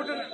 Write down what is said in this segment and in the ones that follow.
Prayed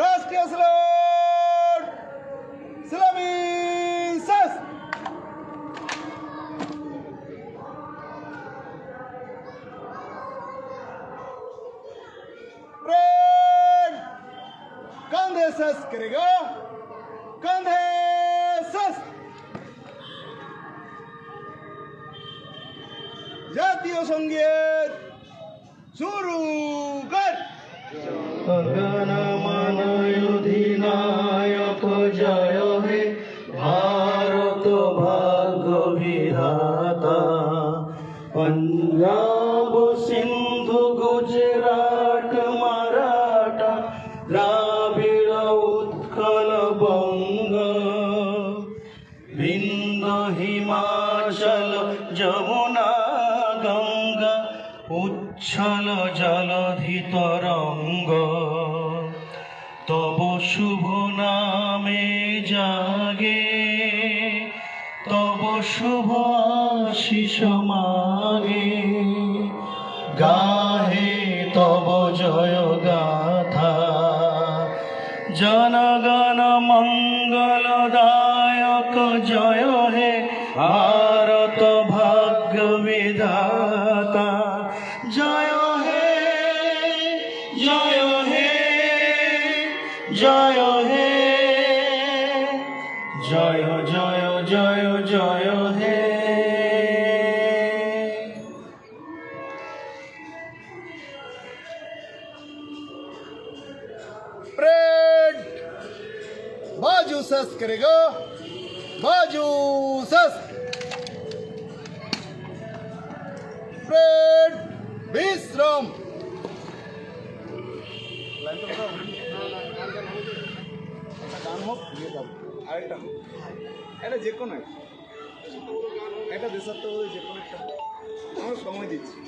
রাষ্ট্রীয় salute সালামি সাস prayed कंधे सस करेगा कंधे सस জাতীয় সঙ্গীত শুরু কর উচ্ছল জলধি তরঙ্গ তব শুভ নামে জাগে তব শুভ আশিস মাগে। গাহে তব জয় জয় জয় জয় জয় হে प्रेड बाजू सस करेगा बाजू सस प्रेड विश्राम গান হোক দিয়ে দাও আরেকটা হোক। এটা যে কোনো একটা। একটা দেশাত্মবোধ যে কোনো একটা। আমরা সময় দিচ্ছি।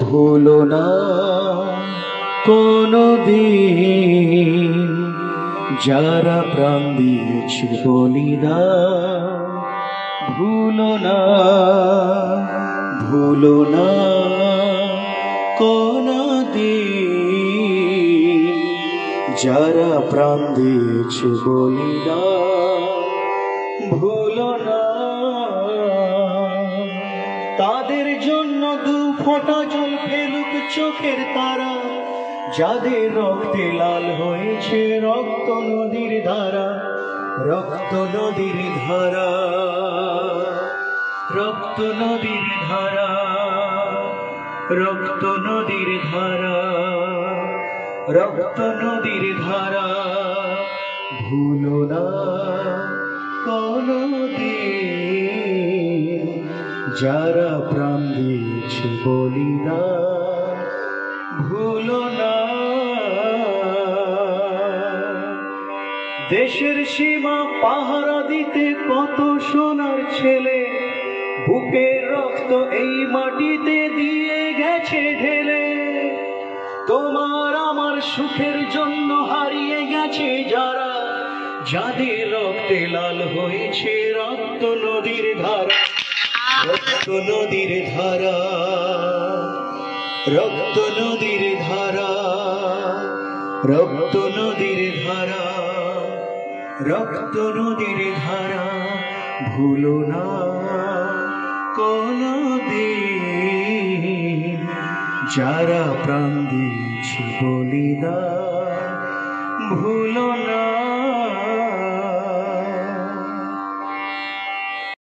ভুলো না কোনো দিন যারা প্রাণ দিয়েছে বলিদান ভুলো না ভুলো না কোনো দিন যারা প্রাণ দিয়েছে বলিদান তাদের জন্য দু ফোঁটা জল ফেলুক চোখের তারা। যাদের রক্তে লাল হয়েছে রক্ত নদীর ধারা, রক্ত নদীর ধারা, রক্ত নদীর ধারা, রক্ত নদীর ধারা, রক্ত নদীর ধারা। ভুলো না কোনদিন যারা দিয়েছে বলিদান ভুলো না। দেশের সীমা পাহারা দিতে কত সোনার ছেলে বুকের রক্ত এই মাটিতে দিয়ে গেছে ঢেলে। তোমার আমার সুখের জন্য হারিয়ে গেছে যারা, যাদের রক্তে লাল হয়েছে রক্ত নদীর ধারা। রক্ত নদীর ধারা, রক্ত নদীর ধারা, রক্ত নদীর ধারা, রক্ত নদীর ধারা, ভুলো না কোনো যারা প্রাণ দিয়েছে বলিদান, ভুলো না